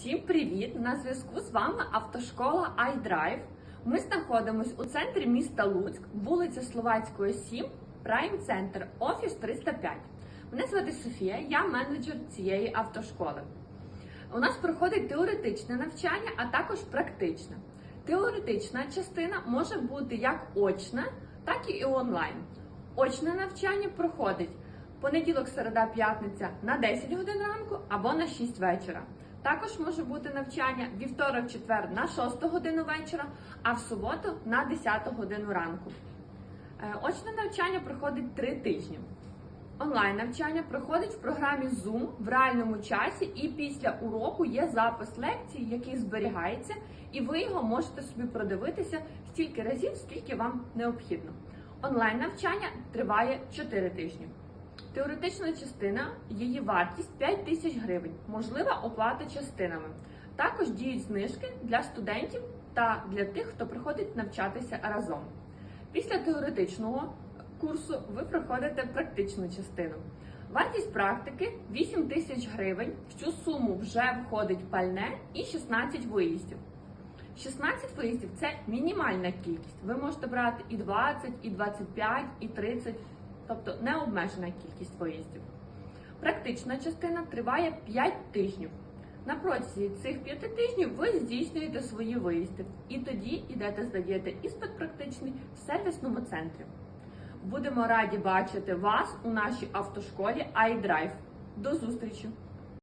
Всім привіт! На зв'язку з вами автошкола iDrive. Ми знаходимося у центрі міста Луцьк, вулиця Словацької 7, Прайм Центр, офіс 305. Мене звати Софія, я менеджер цієї автошколи. У нас проходить теоретичне навчання, а також практичне. Теоретична частина може бути як очна, так і онлайн. Очне навчання проходить понеділок, середа, п'ятниця на 10 годин ранку або на 6 вечора. Також може бути навчання вівторок, четвер на 6 годину вечора, а в суботу на 10 годину ранку. Очне навчання проходить 3 тижні. Онлайн навчання проходить в програмі Zoom в реальному часі, і після уроку є запис лекцій, який зберігається, і ви його можете собі продивитися стільки разів, скільки вам необхідно. Онлайн навчання триває 4 тижні. Теоретична частина, її вартість 5 тисяч гривень, можлива оплата частинами. Також діють знижки для студентів та для тих, хто приходить навчатися разом. Після теоретичного курсу ви проходите практичну частину. Вартість практики 8 тисяч гривень. В цю суму вже входить пальне і 16 виїздів. 16 виїздів це мінімальна кількість. Ви можете брати і 20, і 25, і 30, тобто необмежена кількість виїздів. Практична частина триває 5 тижнів. На протязі цих 5 тижнів ви здійснюєте свої виїзди і тоді йдете здаєте іспит практичний в сервісному центрі. Будемо раді бачити вас у нашій автошколі iDrive. До зустрічі!